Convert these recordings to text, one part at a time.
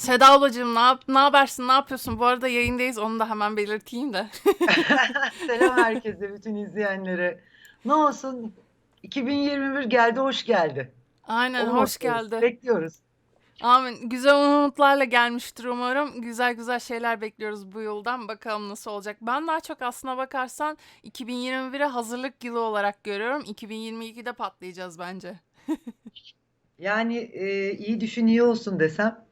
Seda ablacığım ne, yap ne habersin, ne yapıyorsun? Bu arada yayındayız, onu da hemen belirteyim de. Selam herkese, bütün izleyenlere. Ne olsun? 2021 geldi, hoş geldi. Aynen, Onu hoş bekliyoruz. geldi. Bekliyoruz. Amin. Güzel umutlarla gelmiştir umarım. Güzel güzel şeyler bekliyoruz bu yıldan. Bakalım nasıl olacak. Ben daha çok aslına bakarsan 2021'e hazırlık yılı olarak görüyorum. 2022'de patlayacağız bence. Yani e, iyi düşün iyi olsun desem,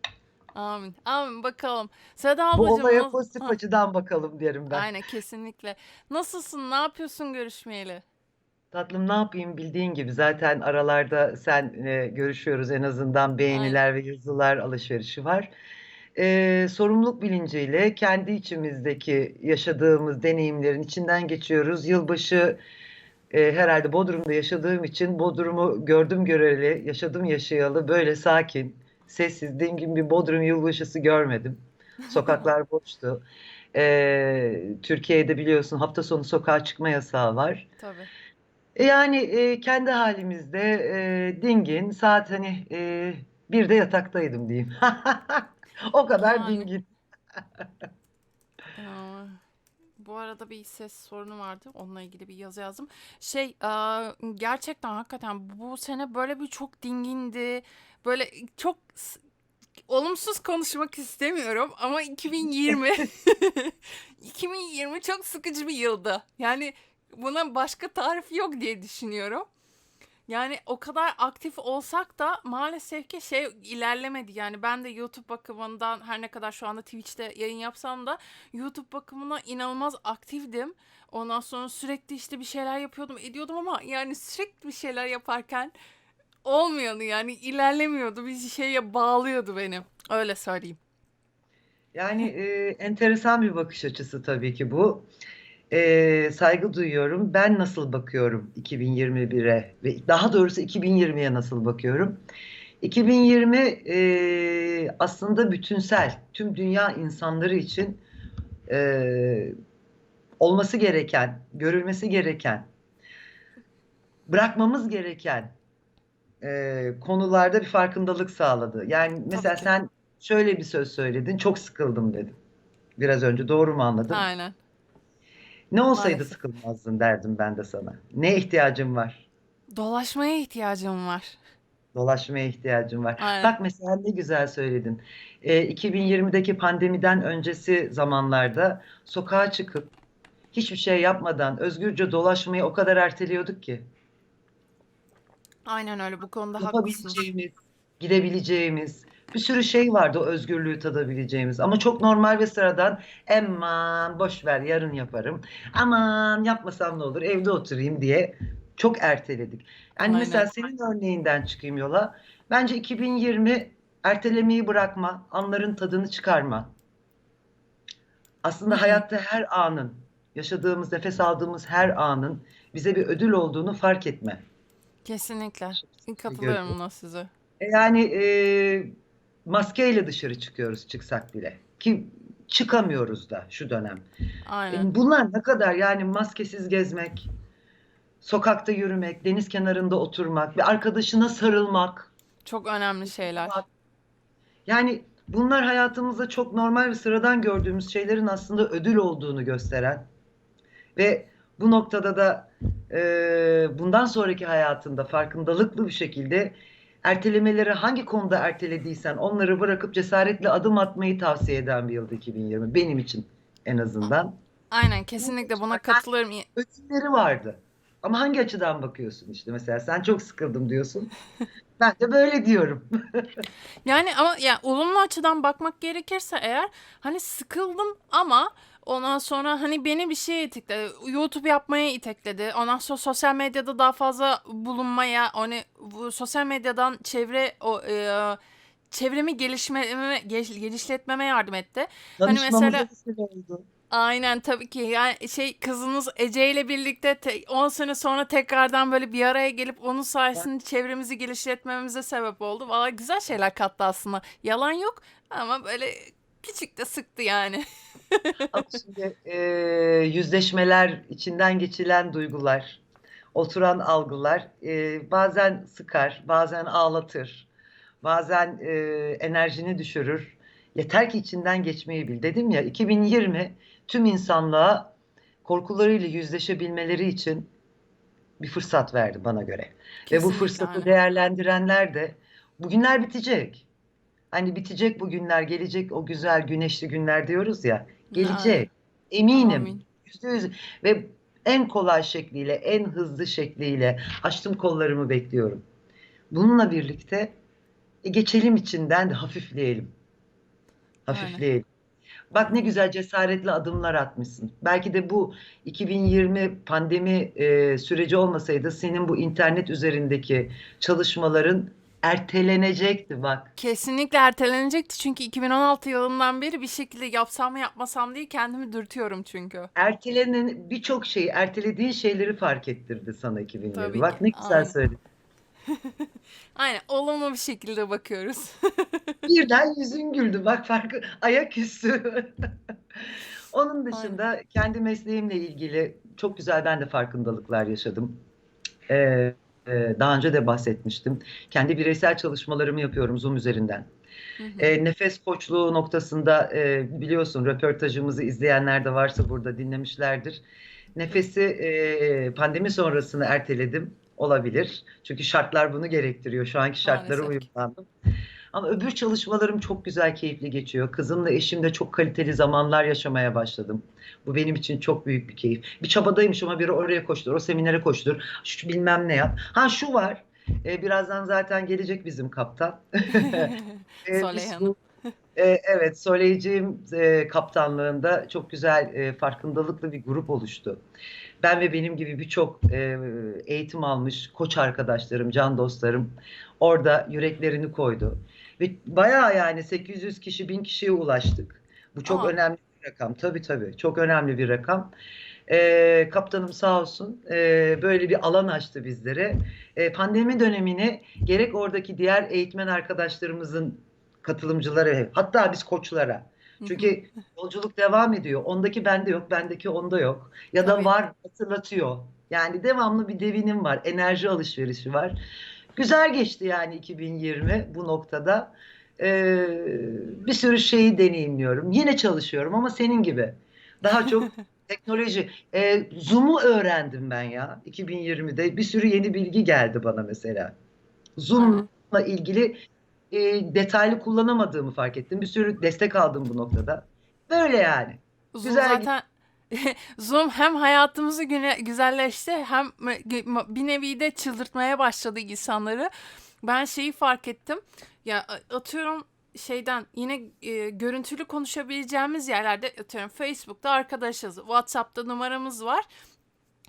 Amin. Amin. Bakalım. Seda bu ablacığım olaya pozitif Ha, açıdan bakalım derim ben. Aynen kesinlikle. Nasılsın? Ne yapıyorsun görüşmeyeli? Tatlım ne yapayım bildiğin gibi zaten aralarda sen e, görüşüyoruz en azından Aynen. beğeniler ve yazılar alışverişi var. E, sorumluluk bilinciyle kendi içimizdeki yaşadığımız deneyimlerin içinden geçiyoruz. Yılbaşı e, herhalde Bodrum'da yaşadığım için Bodrum'u gördüm göreli, yaşadım yaşayalı böyle sakin, sessiz, dingin bir Bodrum yılbaşısı görmedim. Sokaklar boştu. E, Türkiye'de biliyorsun hafta sonu sokağa çıkma yasağı var. Tabii. Yani e, kendi halimizde e, dingin saat hani e, bir de yataktaydım diyeyim. O kadar Yani. dingin. Aa, bu arada bir ses sorunu vardı. Onunla ilgili bir yazı yazdım. Şey, gerçekten hakikaten bu sene böyle bir çok dingindi. Böyle çok olumsuz konuşmak istemiyorum ama 2020 2020 çok sıkıcı bir yıldı. Yani buna başka tarifi yok diye düşünüyorum. Yani o kadar aktif olsak da maalesef ki şey ilerlemedi. Yani ben de YouTube bakımından her ne kadar şu anda Twitch'te yayın yapsam da YouTube bakımına inanılmaz aktifdim. Ondan sonra sürekli işte bir şeyler yapıyordum, ediyordum ama yani sürekli bir şeyler yaparken olmuyordu yani ilerlemiyordu. Bir şeye bağlıyordu beni. Öyle söyleyeyim. Yani e, enteresan bir bakış açısı tabii ki bu. E, saygı duyuyorum. Ben nasıl bakıyorum 2021'e ve daha doğrusu 2020'ye nasıl bakıyorum? 2020 e, aslında bütünsel, tüm dünya insanları için e, olması gereken, görülmesi gereken, bırakmamız gereken e, konularda bir farkındalık sağladı. Yani mesela Tabii ki. sen şöyle bir söz söyledin, çok sıkıldım dedin. Biraz önce doğru mu anladım? Aynen. Ne olsaydı Maalesef. sıkılmazdın derdim ben de sana. Ne ihtiyacın var? Dolaşmaya ihtiyacım var. Dolaşmaya ihtiyacın var. Aynen. Bak mesela ne güzel söyledin. E, 2020'deki pandemiden öncesi zamanlarda sokağa çıkıp hiçbir şey yapmadan özgürce dolaşmayı o kadar erteliyorduk ki. Aynen öyle. Bu konuda haklısınız. yapabileceğimiz, gidebileceğimiz bir sürü şey vardı o özgürlüğü tadabileceğimiz. Ama çok normal ve sıradan aman boş ver yarın yaparım. Aman yapmasam ne olur evde oturayım diye çok erteledik. Yani mesela Aynen. senin örneğinden çıkayım yola. Bence 2020 ertelemeyi bırakma, anların tadını çıkarma. Aslında hı. hayatta her anın, yaşadığımız, nefes aldığımız her anın bize bir ödül olduğunu fark etme. Kesinlikle. Katılıyorum buna size. Yani e, maskeyle dışarı çıkıyoruz çıksak bile. Ki çıkamıyoruz da şu dönem. Aynen. E, bunlar ne kadar yani maskesiz gezmek, sokakta yürümek, deniz kenarında oturmak, bir arkadaşına sarılmak. Çok önemli şeyler. Yani bunlar hayatımızda çok normal ve sıradan gördüğümüz şeylerin aslında ödül olduğunu gösteren ve bu noktada da e, bundan sonraki hayatında farkındalıklı bir şekilde ertelemeleri hangi konuda ertelediysen onları bırakıp cesaretle adım atmayı tavsiye eden bir yıldı 2020 benim için en azından. Aynen kesinlikle buna katılıyorum. Ödülleri vardı. Ama hangi açıdan bakıyorsun işte mesela sen çok sıkıldım diyorsun. Ben de böyle diyorum. Yani ama ya olumlu açıdan bakmak gerekirse eğer hani sıkıldım ama ondan sonra hani beni bir şeye itekledi. YouTube yapmaya itekledi. Ondan sonra sosyal medyada daha fazla bulunmaya, hani bu sosyal medyadan çevre o e, çevremi gelişmeme gel- genişletmeme yardım etti. Hani mesela oldu. Aynen tabii ki yani şey kızınız Ece ile birlikte te- 10 sene sonra tekrardan böyle bir araya gelip onun sayesinde çevremizi geliştirmemize sebep oldu. Valla güzel şeyler kattı aslında. Yalan yok ama böyle küçük de sıktı yani. Ama şimdi e, yüzleşmeler, içinden geçilen duygular, oturan algılar e, bazen sıkar, bazen ağlatır, bazen e, enerjini düşürür. Yeter ki içinden geçmeyi bil. Dedim ya 2020 tüm insanlığa korkularıyla yüzleşebilmeleri için bir fırsat verdi bana göre. Ve bu Kesinlikle fırsatı değerlendirenler de bugünler bitecek. Hani bitecek bu günler, gelecek o güzel güneşli günler diyoruz ya. Aynen. Gelecek. Eminim. Yüzde yüz. Ve en kolay şekliyle, en hızlı şekliyle açtım kollarımı bekliyorum. Bununla birlikte e, geçelim içinden de hafifleyelim. Aynen. Hafifleyelim. Bak ne güzel cesaretli adımlar atmışsın. Belki de bu 2020 pandemi e, süreci olmasaydı senin bu internet üzerindeki çalışmaların ertelenecekti bak. Kesinlikle ertelenecekti çünkü 2016 yılından beri bir şekilde yapsam mı yapmasam diye kendimi dürtüyorum çünkü. Ertelenen birçok şeyi, ertelediğin şeyleri fark ettirdi sana 2020. Tabii Bak ki. ne güzel Aynen. söyledin. Aynen. Olumlu bir şekilde bakıyoruz. Birden yüzün güldü. Bak farkı ayaküstü. Onun Aynen. dışında kendi mesleğimle ilgili çok güzel ben de farkındalıklar yaşadım. Ee, e, daha önce de bahsetmiştim. Kendi bireysel çalışmalarımı yapıyorum Zoom üzerinden. Hı hı. E, nefes koçluğu noktasında e, biliyorsun röportajımızı izleyenler de varsa burada dinlemişlerdir. Nefesi e, pandemi sonrasını erteledim. Olabilir. Çünkü şartlar bunu gerektiriyor. Şu anki şartlara uyumlandım. Ama öbür çalışmalarım çok güzel, keyifli geçiyor. Kızımla eşimle çok kaliteli zamanlar yaşamaya başladım. Bu benim için çok büyük bir keyif. Bir çabadaymış ama biri oraya koştur, o seminere koştur, şu bilmem ne yap. Ha şu var, e, birazdan zaten gelecek bizim kaptan. E, Soley biz Hanım. e, evet, Soleyciğim e, kaptanlığında çok güzel e, farkındalıklı bir grup oluştu. Ben ve benim gibi birçok e, eğitim almış koç arkadaşlarım, can dostlarım orada yüreklerini koydu. Ve bayağı yani 800 kişi, 1000 kişiye ulaştık. Bu çok Aa. önemli bir rakam. Tabii tabii, çok önemli bir rakam. E, kaptanım sağ olsun e, böyle bir alan açtı bizlere. E, pandemi dönemini gerek oradaki diğer eğitmen arkadaşlarımızın katılımcıları, hatta biz koçlara. Çünkü yolculuk devam ediyor. Ondaki bende yok, bendeki onda yok. Ya da Tabii. var hatırlatıyor. Yani devamlı bir devinim var, enerji alışverişi var. Güzel geçti yani 2020 bu noktada. Ee, bir sürü şeyi deneyimliyorum. Yine çalışıyorum ama senin gibi. Daha çok teknoloji. Ee, Zoom'u öğrendim ben ya 2020'de. Bir sürü yeni bilgi geldi bana mesela. Zoom'la ilgili e, detaylı kullanamadığımı fark ettim. Bir sürü destek aldım bu noktada. Böyle yani. Zoom Güzel zaten Zoom hem hayatımızı güne, güzelleşti hem bir nevi de çıldırtmaya başladı insanları. Ben şeyi fark ettim. Ya atıyorum şeyden yine e, görüntülü konuşabileceğimiz yerlerde atıyorum Facebook'ta arkadaşız, WhatsApp'ta numaramız var.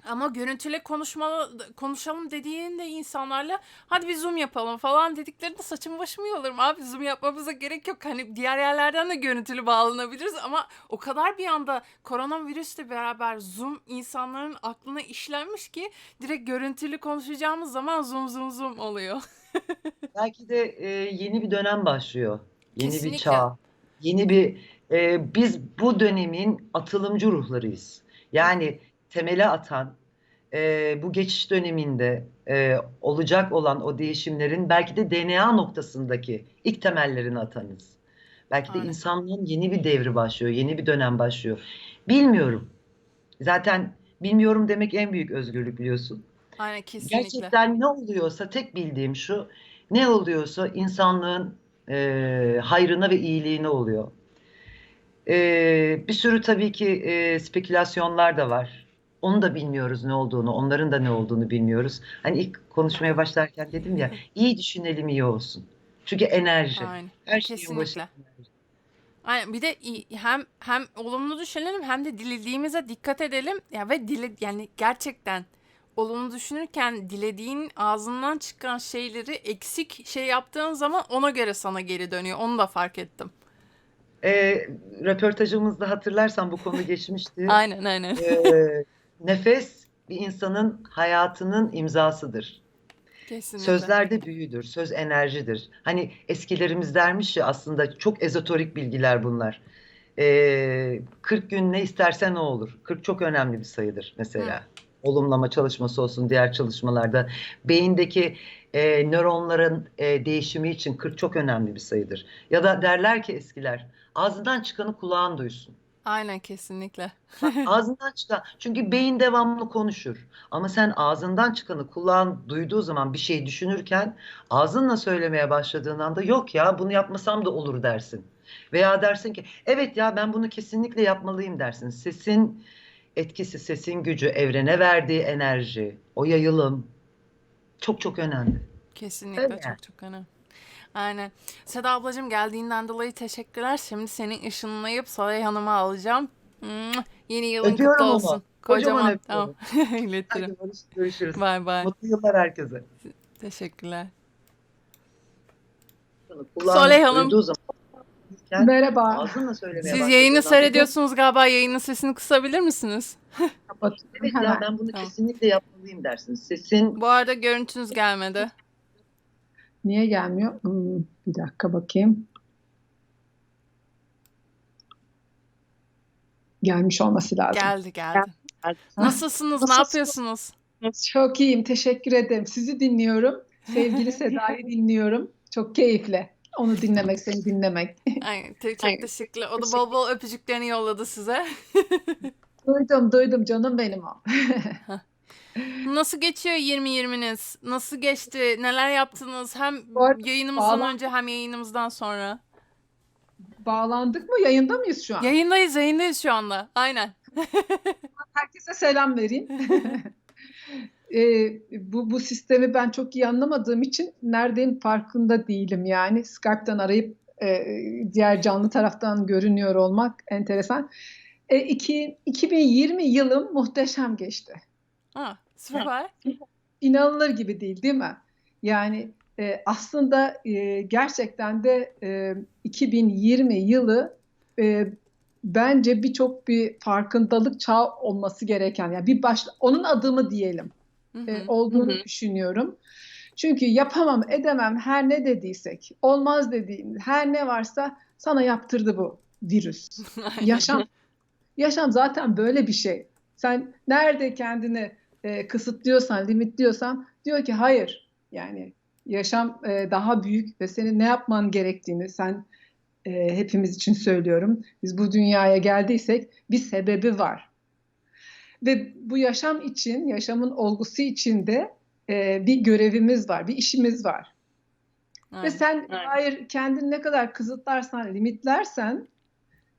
Ama görüntüle konuşma, konuşalım dediğinde insanlarla hadi bir zoom yapalım falan dediklerinde saçım başımı yolarım abi zoom yapmamıza gerek yok. Hani diğer yerlerden de görüntülü bağlanabiliriz ama o kadar bir anda koronavirüsle beraber zoom insanların aklına işlenmiş ki direkt görüntülü konuşacağımız zaman zoom zoom zoom oluyor. Belki de e, yeni bir dönem başlıyor. Yeni bir Kesinlikle. çağ. Yeni bir e, biz bu dönemin atılımcı ruhlarıyız. Yani temeli atan e, bu geçiş döneminde e, olacak olan o değişimlerin belki de DNA noktasındaki ilk temellerini atanız. Belki de Aynen. insanlığın yeni bir devri başlıyor, yeni bir dönem başlıyor. Bilmiyorum. Zaten bilmiyorum demek en büyük özgürlük biliyorsun. Aynen kesinlikle. Gerçekten ne oluyorsa tek bildiğim şu, ne oluyorsa insanlığın e, hayrına ve iyiliğine oluyor. E, bir sürü tabii ki e, spekülasyonlar da var. Onu da bilmiyoruz ne olduğunu, onların da ne olduğunu bilmiyoruz. Hani ilk konuşmaya başlarken dedim ya, iyi düşünelim iyi olsun. Çünkü enerji, Aynen. her şeyin başı enerji. Aynen bir de hem hem olumlu düşünelim hem de dilediğimize dikkat edelim ya ve dile yani gerçekten olumlu düşünürken dilediğin ağzından çıkan şeyleri eksik şey yaptığın zaman ona göre sana geri dönüyor. Onu da fark ettim. E, röportajımızda hatırlarsan bu konu geçmişti. Aynen aynen. E, nefes bir insanın hayatının imzasıdır. Kesinlikle. Sözlerde büyüdür, söz enerjidir. Hani eskilerimiz dermiş ya aslında çok ezoterik bilgiler bunlar. Ee, 40 gün ne istersen o olur. 40 çok önemli bir sayıdır Hı, mesela. olumlama çalışması olsun, diğer çalışmalarda beyindeki e, nöronların e, değişimi için 40 çok önemli bir sayıdır. Ya da derler ki eskiler, ağzından çıkanı kulağın duysun. Aynen kesinlikle. Bak, ağzından çıkan, çünkü beyin devamlı konuşur. Ama sen ağzından çıkanı kulağın duyduğu zaman bir şey düşünürken ağzınla söylemeye başladığın anda yok ya bunu yapmasam da olur dersin. Veya dersin ki evet ya ben bunu kesinlikle yapmalıyım dersin. Sesin etkisi, sesin gücü, evrene verdiği enerji, o yayılım çok çok önemli. Kesinlikle Öyle. çok çok önemli. Aynen. Seda ablacığım geldiğinden dolayı teşekkürler. Şimdi seni ışınlayıp Solay Hanım'a alacağım. Yeni yılın Öpüyorum kutlu olsun. Kocaman Kocaman. Tamam. İletirim. Hadi görüşürüz. Bay bay. Mutlu yıllar herkese. Teşekkürler. Soley Hanım. zaman Merhaba. Siz yayını seyrediyorsunuz galiba. Yayının sesini kısabilir misiniz? Kapatıyorum Evet ya ben bunu Tamam. kesinlikle yapmalıyım dersin. Sesin Bu arada görüntünüz gelmedi. Niye gelmiyor? Hmm, bir dakika bakayım. Gelmiş olması lazım. Geldi geldi. Ha, Nasılsınız? Ne Nasılsınız? yapıyorsunuz? Çok iyiyim. Teşekkür ederim. Sizi dinliyorum. Sevgili Seda'yı dinliyorum. Çok keyifli. Onu dinlemek, seni dinlemek. Ay, te- çok Ay, teşekkürler. O da bol bol öpücüklerini yolladı size. Duydum, duydum. Canım benim o. Nasıl geçiyor 2020'niz? Nasıl geçti? Neler yaptınız? Hem Bu arada yayınımızdan bağlan- önce hem yayınımızdan sonra. Bağlandık mı? Yayında mıyız şu an? Yayındayız, yayındayız şu anda. Aynen. Herkese selam vereyim. Ee, bu, bu sistemi ben çok iyi anlamadığım için neredeyim farkında değilim yani. Skype'tan arayıp e, diğer canlı taraftan görünüyor olmak enteresan. E, iki, 2020 yılım muhteşem geçti. Ha, süper. İnanılır gibi değil değil mi? Yani e, aslında e, gerçekten de e, 2020 yılı e, bence birçok bir farkındalık çağı olması gereken yani bir başla onun adımı diyelim Hı e, olduğunu Hı düşünüyorum. Çünkü yapamam, edemem her ne dediysek, olmaz dediğin her ne varsa sana yaptırdı bu virüs. Yaşam yaşam zaten böyle bir şey. Sen nerede kendini e, kısıtlıyorsan, limitliyorsan diyor ki hayır. Yani yaşam e, daha büyük ve senin ne yapman gerektiğini sen e, hepimiz için söylüyorum. Biz bu dünyaya geldiysek bir sebebi var. Ve bu yaşam için, yaşamın olgusu için de e, bir görevimiz var, bir işimiz var. Ve Aynen. sen hayır kendini ne kadar kısıtlarsan, limitlersen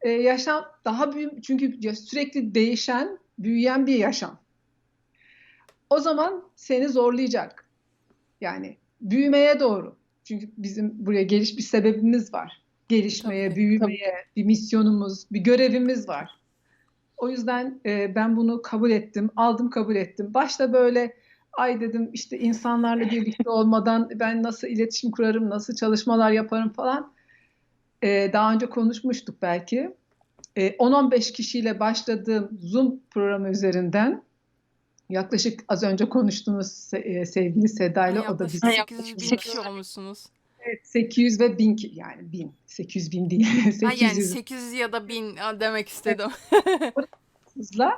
e, yaşam daha büyük çünkü sürekli değişen, büyüyen bir yaşam. O zaman seni zorlayacak. Yani büyümeye doğru. Çünkü bizim buraya geliş bir sebebimiz var. Gelişmeye, Tabii, büyümeye, bir misyonumuz, bir görevimiz var. O yüzden e, ben bunu kabul ettim, aldım kabul ettim. Başta böyle ay dedim işte insanlarla birlikte olmadan ben nasıl iletişim kurarım, nasıl çalışmalar yaparım falan. E, daha önce konuşmuştuk belki. E, 10-15 kişiyle başladığım Zoom programı üzerinden yaklaşık az önce konuştuğumuz e, sevgili Seda ile o da bizim 800 bin kişi olmuşsunuz. Evet, 800 ve 1000 ki- yani 1000 800 bin değil Ha, yani 800 800 ya da 1000 demek istedim. hızla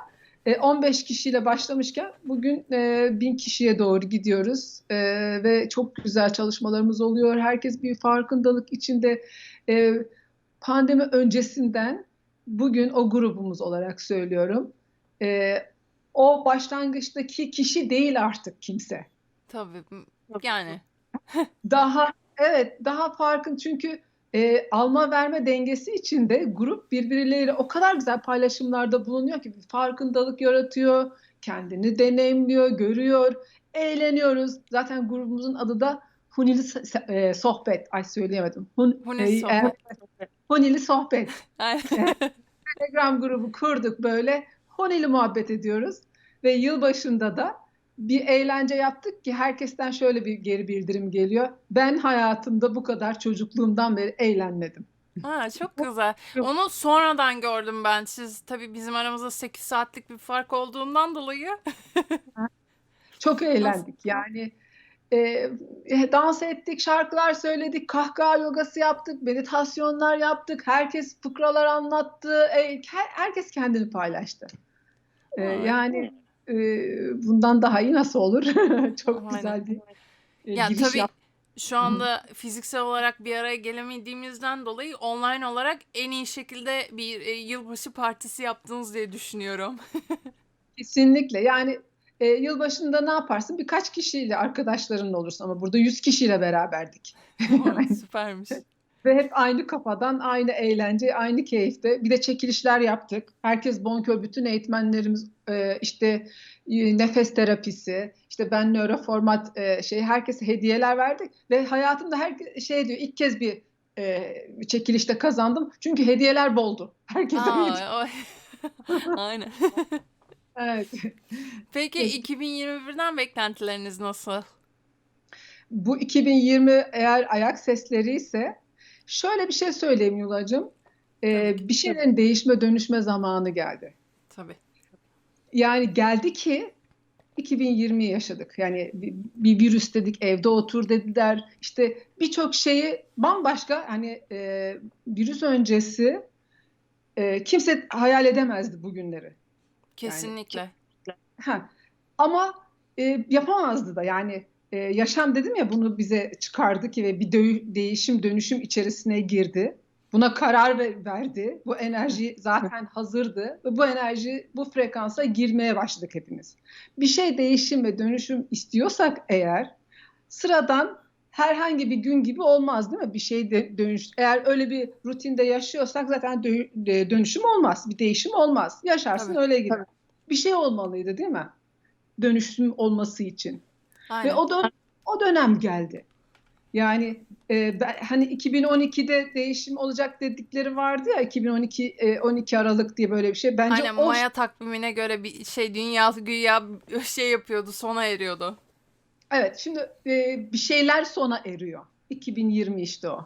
E, 15 kişiyle başlamışken bugün e, 1000 kişiye doğru gidiyoruz E, ve çok güzel çalışmalarımız oluyor. Herkes bir farkındalık içinde E, pandemi öncesinden bugün o grubumuz olarak söylüyorum. E, o başlangıçtaki kişi değil artık kimse. Tabii. Yani. Daha evet daha farkın çünkü e, alma verme dengesi içinde grup birbirleriyle o kadar güzel paylaşımlarda bulunuyor ki farkındalık yaratıyor, kendini deneyimliyor, görüyor, eğleniyoruz. Zaten grubumuzun adı da Hunili e, Sohbet. Ay söyleyemedim. Hun, Hunili e, Sohbet. e, Hunili Sohbet. Telegram grubu kurduk böyle. Hunili muhabbet ediyoruz. Ve yılbaşında da bir eğlence yaptık ki herkesten şöyle bir geri bildirim geliyor. Ben hayatımda bu kadar çocukluğumdan beri eğlenmedim. Ha, çok güzel. Onu sonradan gördüm ben. Siz tabii bizim aramızda 8 saatlik bir fark olduğundan dolayı. Çok eğlendik. Yani e, dans ettik, şarkılar söyledik, kahkaha yogası yaptık, meditasyonlar yaptık. Herkes fıkralar anlattı. E, her- herkes kendini paylaştı. E, yani e, bundan daha iyi nasıl olur? Çok Aynen. güzel bir e, Ya giriş tabii yap. şu anda fiziksel olarak bir araya gelemediğimizden dolayı online olarak en iyi şekilde bir e, yılbaşı partisi yaptınız diye düşünüyorum. Kesinlikle. Yani e, yılbaşında ne yaparsın? Birkaç kişiyle arkadaşlarınla olursun ama burada 100 kişiyle beraberdik. Yani Süpermiş. Ve hep aynı kafadan, aynı eğlence, aynı keyifte. Bir de çekilişler yaptık. Herkes bonkör, bütün eğitmenlerimiz e, işte e, nefes terapisi, işte ben nöroformat e, şey herkese hediyeler verdik ve hayatımda her şey diyor ilk kez bir e, çekilişte kazandım. Çünkü hediyeler boldu. Herkese. Aa, Aynen. Evet. Peki Evet. 2021'den beklentileriniz nasıl? Bu 2020 eğer ayak sesleri ise şöyle bir şey söyleyeyim Yulacığım. E, Tabii ki. bir şeylerin değişme dönüşme zamanı geldi. Tabii. Yani geldi ki 2020 yaşadık. Yani bir, bir virüs dedik, evde otur dediler. İşte birçok şeyi bambaşka hani e, virüs öncesi e, kimse hayal edemezdi bugünleri. Kesinlikle. Ha. Ama e, yapamazdı da yani e, yaşam dedim ya bunu bize çıkardı ki ve bir dö- değişim dönüşüm içerisine girdi. Buna karar ve- verdi. Bu enerji zaten hazırdı ve bu enerji bu frekansa girmeye başladık hepimiz. Bir şey değişim ve dönüşüm istiyorsak eğer sıradan herhangi bir gün gibi olmaz değil mi? Bir şey de dönüş eğer öyle bir rutinde yaşıyorsak zaten dö- dönüşüm olmaz, bir değişim olmaz. Yaşarsın Tabii, öyle gider. Bir şey olmalıydı değil mi? Dönüşüm olması için. Aynen. Ve o dön o dönem geldi. Yani e, ben, hani 2012'de değişim olacak dedikleri vardı ya 2012 e, 12 Aralık diye böyle bir şey. Bence Aynen o Maya takvimine göre bir şey dünya güya şey yapıyordu, sona eriyordu. evet şimdi e, bir şeyler sona eriyor. 2020 işte o.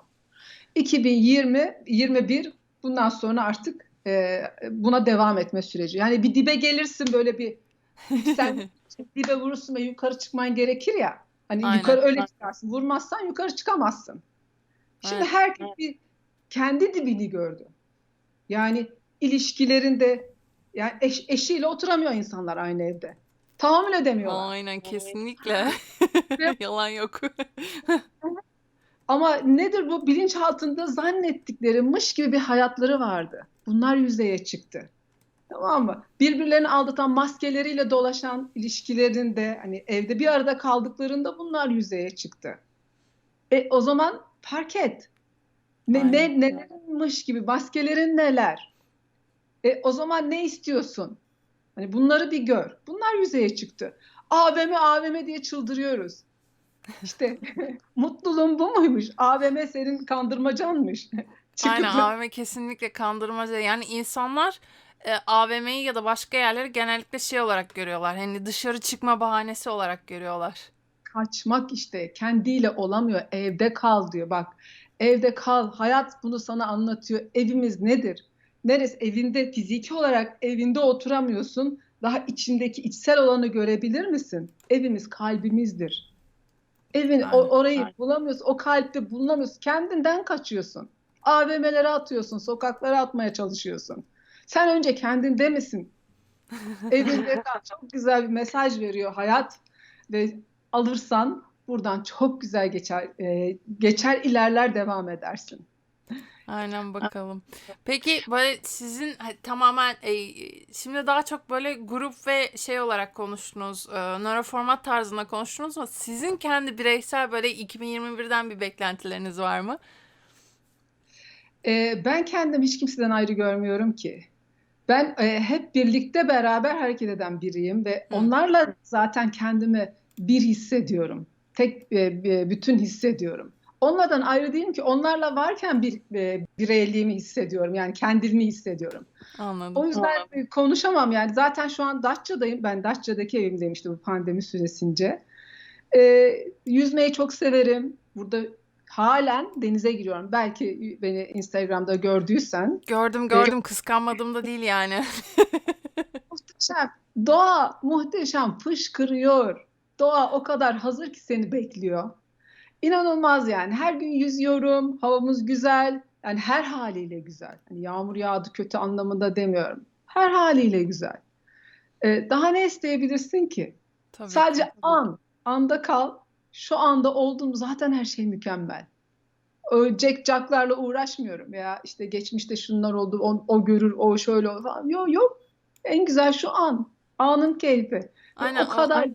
2020 21 bundan sonra artık e, buna devam etme süreci. Yani bir dibe gelirsin böyle bir sen dibe vurursun ve yukarı çıkman gerekir ya. Hani Aynen. yukarı öyle çıkarsın. Vurmazsan yukarı çıkamazsın. Şimdi Evet. herkes bir kendi dibini gördü. Yani ilişkilerinde yani eş, eşiyle oturamıyor insanlar aynı evde. Tahammül edemiyorlar. Aynen kesinlikle. Yalan yok. Ama nedir bu bilinçaltında zannettikleri mış gibi bir hayatları vardı. Bunlar yüzeye çıktı. Tamam mı? Birbirlerini aldatan maskeleriyle dolaşan ilişkilerinde hani evde bir arada kaldıklarında bunlar yüzeye çıktı. E o zaman fark et. Ne, Aynen. ne nelerinmiş gibi maskelerin neler? E o zaman ne istiyorsun? Hani bunları bir gör. Bunlar yüzeye çıktı. AVM AVM diye çıldırıyoruz. İşte mutluluğun bu muymuş? AVM senin kandırmacanmış. Aynen Çıkıp- AVM kesinlikle kandırmaca. Yani insanlar e, AVM'yi ya da başka yerleri genellikle şey olarak görüyorlar. Hani dışarı çıkma bahanesi olarak görüyorlar. kaçmak işte. Kendiyle olamıyor. Evde kal diyor. Bak evde kal. Hayat bunu sana anlatıyor. Evimiz nedir? Neresi? Evinde fiziki olarak evinde oturamıyorsun. Daha içindeki içsel olanı görebilir misin? Evimiz kalbimizdir. Evin o- Aynen, orayı aynen. bulamıyorsun. O kalpte bulunamıyorsun. Kendinden kaçıyorsun. AVM'lere atıyorsun. Sokaklara atmaya çalışıyorsun sen önce kendinde misin evinde kal çok güzel bir mesaj veriyor hayat ve alırsan buradan çok güzel geçer e, geçer ilerler devam edersin. Aynen bakalım. Peki böyle sizin tamamen e, şimdi daha çok böyle grup ve şey olarak konuştunuz. E, nöroformat tarzında konuştunuz ama sizin kendi bireysel böyle 2021'den bir beklentileriniz var mı? E, ben kendimi hiç kimseden ayrı görmüyorum ki. Ben e, hep birlikte beraber hareket eden biriyim ve onlarla zaten kendimi bir hissediyorum. Tek e, e, bütün hissediyorum. Onlardan ayrı değilim ki onlarla varken bir e, bireyliğimi hissediyorum. Yani kendimi hissediyorum. Anladım. O yüzden e, konuşamam yani. Zaten şu an Datça'dayım. Ben Datça'daki evimdeyim işte bu pandemi süresince. Ee, yüzmeyi çok severim. Burada halen denize giriyorum. Belki beni Instagram'da gördüysen. Gördüm gördüm kıskanmadım da değil yani. Muhteşem. Doğa muhteşem fışkırıyor. Doğa o kadar hazır ki seni bekliyor. İnanılmaz yani. Her gün yüzüyorum. Havamız güzel. Yani her haliyle güzel. Hani yağmur yağdı kötü anlamında demiyorum. Her haliyle güzel. E, daha ne isteyebilirsin ki? Tabii Sadece ki. an, anda kal. Şu anda oldum zaten her şey mükemmel. Ölecek caklarla uğraşmıyorum veya işte geçmişte şunlar oldu, o, o görür, o şöyle olur falan. Yok yok. En güzel şu an. Anın keyfi. Aynen, o o- kadar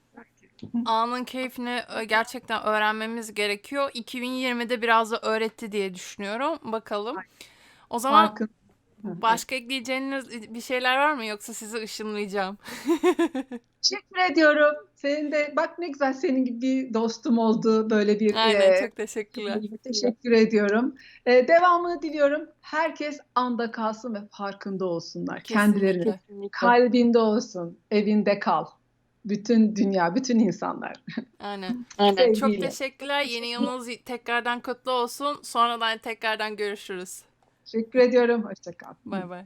Anın keyfini e, gerçekten öğrenmemiz gerekiyor. 2020'de biraz da öğretti diye düşünüyorum. Bakalım. O zaman farkın. Başka ekleyeceğiniz bir şeyler var mı yoksa sizi ışınlayacağım? Teşekkür ediyorum. Senin de bak ne güzel senin gibi bir dostum oldu. Böyle bir Aynen e, çok teşekkürler. teşekkür ediyorum. E, devamını diliyorum. Herkes anda kalsın ve farkında olsunlar. Kendileri Kesinlikle. kalbinde olsun. Evinde kal. Bütün dünya, bütün insanlar. Aynen. Aynen. Çok teşekkürler. Yeni yılınız tekrardan kutlu olsun. Sonradan tekrardan görüşürüz. Teşekkür ediyorum. Hoşça kal. Bay bay.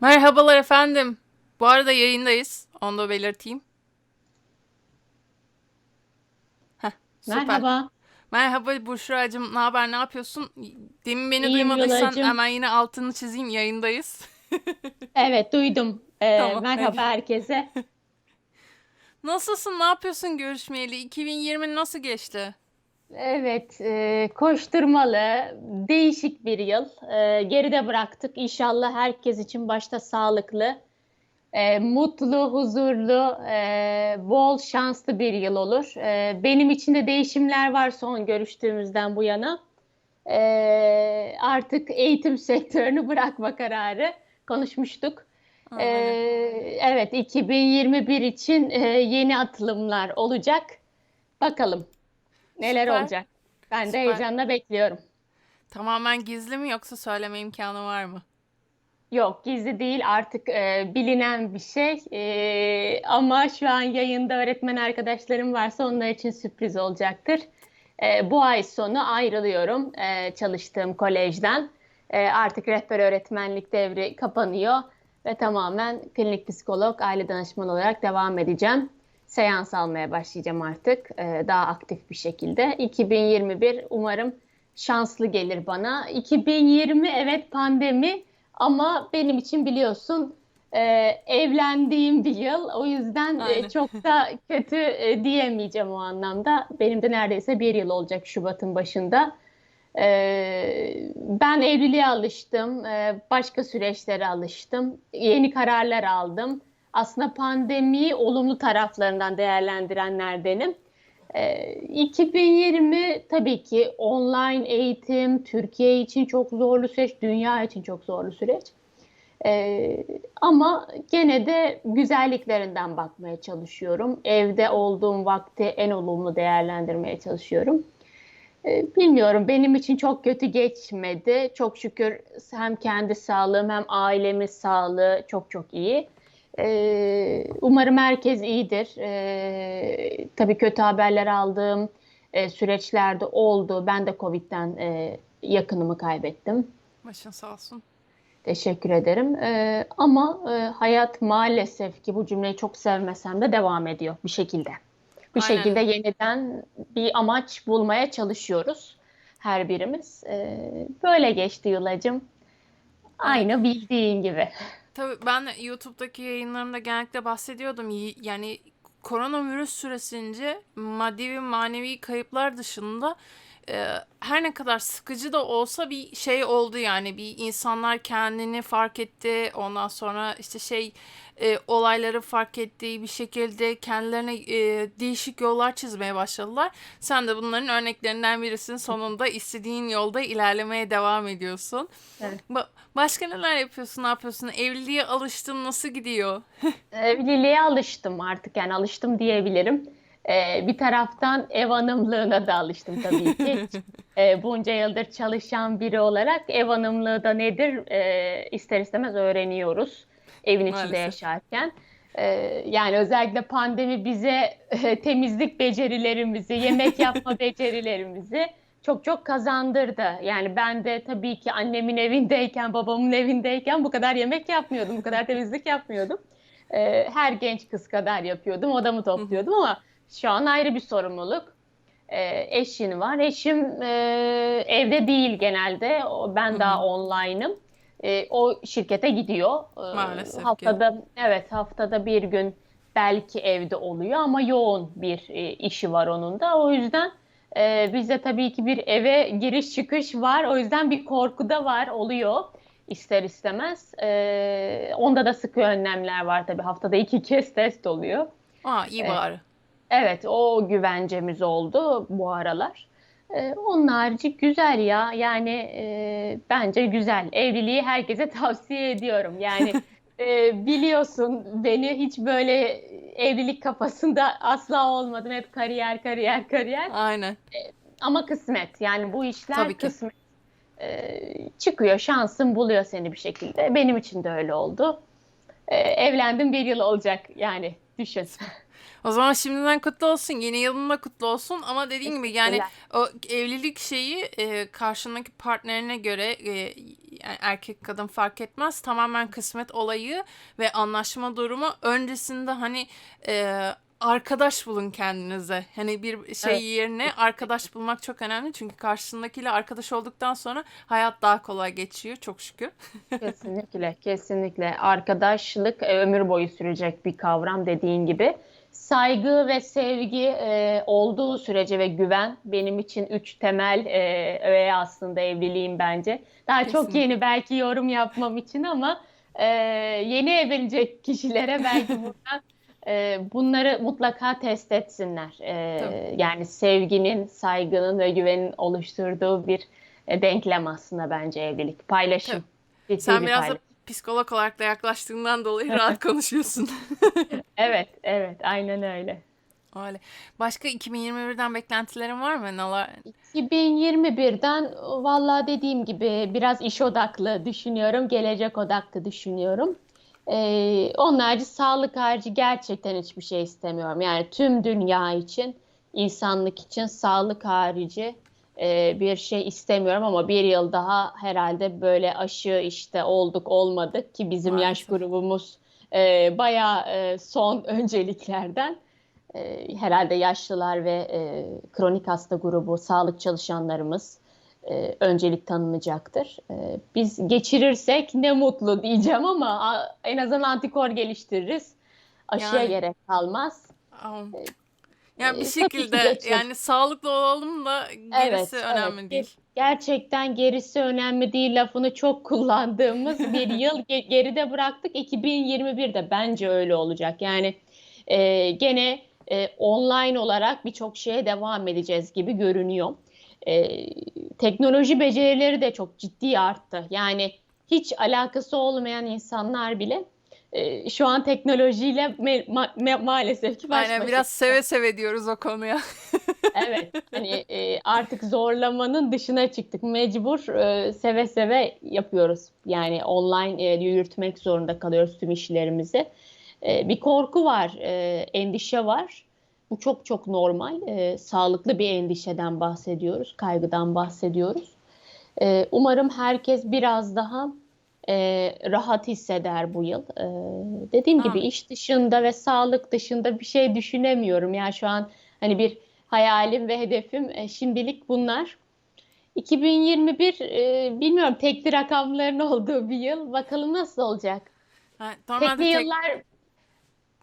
Merhabalar efendim. Bu arada yayındayız. Onu da belirteyim. Heh, süper. Merhaba. Merhaba Büşra'cığım. Ne haber? Ne yapıyorsun? Demin beni İyiyim duymadıysan Yolacığım. hemen yine altını çizeyim. Yayındayız. Evet duydum. Ee, Tamam, merhaba hadi. herkese. Nasılsın? Ne yapıyorsun görüşmeyeli? 2020 nasıl geçti? Evet, e, koşturmalı, değişik bir yıl. E, geride bıraktık. İnşallah herkes için başta sağlıklı, e, mutlu, huzurlu, e, bol şanslı bir yıl olur. E, benim için de değişimler var son görüştüğümüzden bu yana. E, artık eğitim sektörünü bırakma kararı konuşmuştuk. Ee, evet, 2021 için e, yeni atılımlar olacak. Bakalım neler Süper. olacak. Ben de Süper. heyecanla bekliyorum. Tamamen gizli mi yoksa söyleme imkanı var mı? Yok, gizli değil artık e, bilinen bir şey. E, ama şu an yayında öğretmen arkadaşlarım varsa onlar için sürpriz olacaktır. E, bu ay sonu ayrılıyorum e, çalıştığım kolejden. E, artık rehber öğretmenlik devri kapanıyor ve tamamen klinik psikolog, aile danışmanı olarak devam edeceğim. Seans almaya başlayacağım artık e, daha aktif bir şekilde. 2021 umarım şanslı gelir bana. 2020 evet pandemi ama benim için biliyorsun e, evlendiğim bir yıl. O yüzden e, çok da kötü e, diyemeyeceğim o anlamda. Benim de neredeyse bir yıl olacak Şubat'ın başında. E, ben evliliğe alıştım, e, başka süreçlere alıştım, yeni kararlar aldım. Aslında pandemiyi olumlu taraflarından değerlendirenlerdenim. E, 2020 tabii ki online eğitim Türkiye için çok zorlu süreç, dünya için çok zorlu süreç. E, ama gene de güzelliklerinden bakmaya çalışıyorum. Evde olduğum vakti en olumlu değerlendirmeye çalışıyorum. E, Bilmiyorum benim için çok kötü geçmedi. Çok şükür hem kendi sağlığım hem ailemin sağlığı çok çok iyi. E, Umarım herkes iyidir. E, tabii kötü haberler aldığım e, süreçlerde oldu. Ben de Covid'den e, yakınımı kaybettim. Başın sağ olsun. Teşekkür ederim. E, ama e, hayat maalesef ki bu cümleyi çok sevmesem de devam ediyor bir şekilde. Bir Aynen. şekilde yeniden bir amaç bulmaya çalışıyoruz her birimiz. E, böyle geçti Yılacığım. Aynı bildiğin gibi. Tabii ben YouTube'daki yayınlarımda genellikle bahsediyordum. Yani koronavirüs süresince maddi ve manevi kayıplar dışında e, her ne kadar sıkıcı da olsa bir şey oldu yani bir insanlar kendini fark etti ondan sonra işte şey e, olayları fark ettiği bir şekilde kendilerine e, değişik yollar çizmeye başladılar. Sen de bunların örneklerinden birisin. Sonunda istediğin yolda ilerlemeye devam ediyorsun. Evet. Ba- başka neler yapıyorsun? Ne yapıyorsun? Evliliğe alıştın. Nasıl gidiyor? Evliliğe alıştım artık yani alıştım diyebilirim. Ee, bir taraftan ev hanımlığına da alıştım tabii ki. Ee, bunca yıldır çalışan biri olarak ev hanımlığı da nedir ee, ister istemez öğreniyoruz evin içinde Maalesef. yaşarken. Ee, yani özellikle pandemi bize temizlik becerilerimizi, yemek yapma becerilerimizi çok çok kazandırdı. Yani ben de tabii ki annemin evindeyken, babamın evindeyken bu kadar yemek yapmıyordum, bu kadar temizlik yapmıyordum. Ee, her genç kız kadar yapıyordum, odamı topluyordum ama şu an ayrı bir sorumluluk. Ee, eşin var. Eşim e, evde değil genelde. O- Ben daha online'ım. e, o şirkete gidiyor. E, Maalesef ki. haftada evet haftada bir gün belki evde oluyor ama yoğun bir e, işi var onun da. O yüzden e, bizde tabii ki bir eve giriş çıkış var. O yüzden bir korku da var oluyor ister istemez. E, onda da sıkı önlemler var tabii. Haftada iki kez test oluyor. Aa iyi Evet. bari. Evet, o güvencemiz oldu bu aralar. Ee, onun harici güzel ya. Yani e, bence güzel. Evliliği herkese tavsiye ediyorum. Yani e, biliyorsun beni hiç böyle evlilik kafasında asla olmadım. Hep kariyer, kariyer, kariyer. Aynen. Ama kısmet. Yani bu işler Tabii ki. kısmet. Ee, çıkıyor, şansın buluyor seni bir şekilde. Benim için de öyle oldu. Ee, evlendim bir yıl olacak yani düşün. O zaman şimdiden kutlu olsun. Yeni yılın da kutlu olsun. Ama dediğin gibi yani o evlilik şeyi e, karşındaki partnerine göre e, yani erkek kadın fark etmez. Tamamen kısmet olayı ve anlaşma durumu. Öncesinde hani e, arkadaş bulun kendinize. Hani bir şey Evet. yerine arkadaş bulmak çok önemli. Çünkü karşındakiyle arkadaş olduktan sonra hayat daha kolay geçiyor çok şükür. Kesinlikle, kesinlikle. Arkadaşlık e, ömür boyu sürecek bir kavram dediğin gibi. Saygı ve sevgi e, olduğu sürece ve güven benim için üç temel e, öğe aslında evliliğin bence. Daha çok Kesinlikle. yeni belki yorum yapmam için ama e, yeni evlenecek kişilere belki buradan e, bunları mutlaka test etsinler. E, Tabii. yani sevginin, saygının ve güvenin oluşturduğu bir e, denklem aslında bence evlilik. Paylaşım. Tabii. Ciddi Sen biraz da paylaşım. Psikolog olarak da yaklaştığından dolayı rahat konuşuyorsun. Evet, evet, aynen öyle. Öyle. Başka 2021'den beklentilerin var mı? Neler? 2021'den vallahi dediğim gibi biraz iş odaklı düşünüyorum, gelecek odaklı düşünüyorum. Ee, onun harici sağlık harici gerçekten hiçbir şey istemiyorum. Yani tüm dünya için, insanlık için sağlık harici e, bir şey istemiyorum ama bir yıl daha herhalde böyle aşı işte olduk olmadık ki bizim yaş Maalesef. grubumuz e, bayağı e, son önceliklerden. E, herhalde yaşlılar ve e, kronik hasta grubu, sağlık çalışanlarımız e, öncelik tanınacaktır. E, biz geçirirsek ne mutlu diyeceğim ama a, en azından antikor geliştiririz. Aşıya Yani- gerek kalmaz. Ee, Yani bir ki şekilde yani sağlıklı olalım da gerisi Evet, önemli evet. değil. Gerçekten gerisi önemli değil lafını çok kullandığımız bir yıl ge- geride bıraktık. 2021'de bence öyle olacak. Yani e, gene e, online olarak birçok şeye devam edeceğiz gibi görünüyor. E, teknoloji becerileri de çok ciddi arttı. Yani hiç alakası olmayan insanlar bile e, şu an teknolojiyle me- ma- ma- maalesef ki baş Aynen başa. biraz seve seve diyoruz o konuya. Evet, hani e, artık zorlamanın dışına çıktık. Mecbur e, seve seve yapıyoruz. Yani online e, yürütmek zorunda kalıyoruz tüm işlerimizi. E, bir korku var, e, endişe var. Bu çok çok normal. E, sağlıklı bir endişeden bahsediyoruz, kaygıdan bahsediyoruz. E, umarım herkes biraz daha e, rahat hisseder bu yıl. E, dediğim gibi Amin. iş dışında ve sağlık dışında bir şey düşünemiyorum. Yani şu an hani bir hayalim ve hedefim e, şimdilik bunlar. 2021 e, bilmiyorum tekli rakamların olduğu bir yıl. Bakalım nasıl olacak. Ha, Tekli tek, yıllar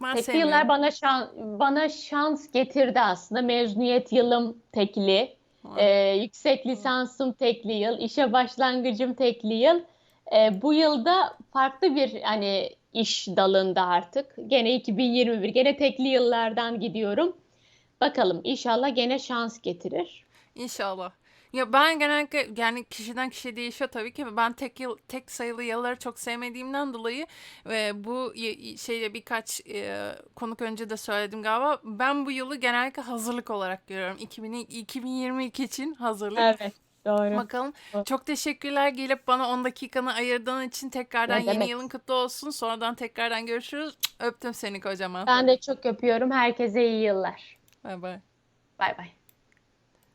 ben tekli yıllar bana şans bana şans getirdi aslında. Mezuniyet yılım tekli, Ha. e, yüksek lisansım tekli yıl, işe başlangıcım tekli yıl. E, bu yılda farklı bir hani iş dalında artık. Gene 2021, gene tekli yıllardan gidiyorum. Bakalım inşallah gene şans getirir. İnşallah. Ya ben genellikle yani kişiden kişiye değişiyor tabii ki. Ben tek yıl tek sayılı yılları çok sevmediğimden dolayı ve bu şeyle birkaç e, konuk önce de söyledim galiba. Ben bu yılı genellikle hazırlık olarak görüyorum. 2000, 2022 için hazırlık. Evet, doğru. Bakalım. Çok teşekkürler gelip bana 10 dakikanı ayırdığın için tekrardan Ne yeni demek. yılın kutlu olsun. Sonradan tekrardan görüşürüz. Öptüm seni kocaman. Ben de çok öpüyorum. Herkese iyi yıllar. Bay bay. Bay bay.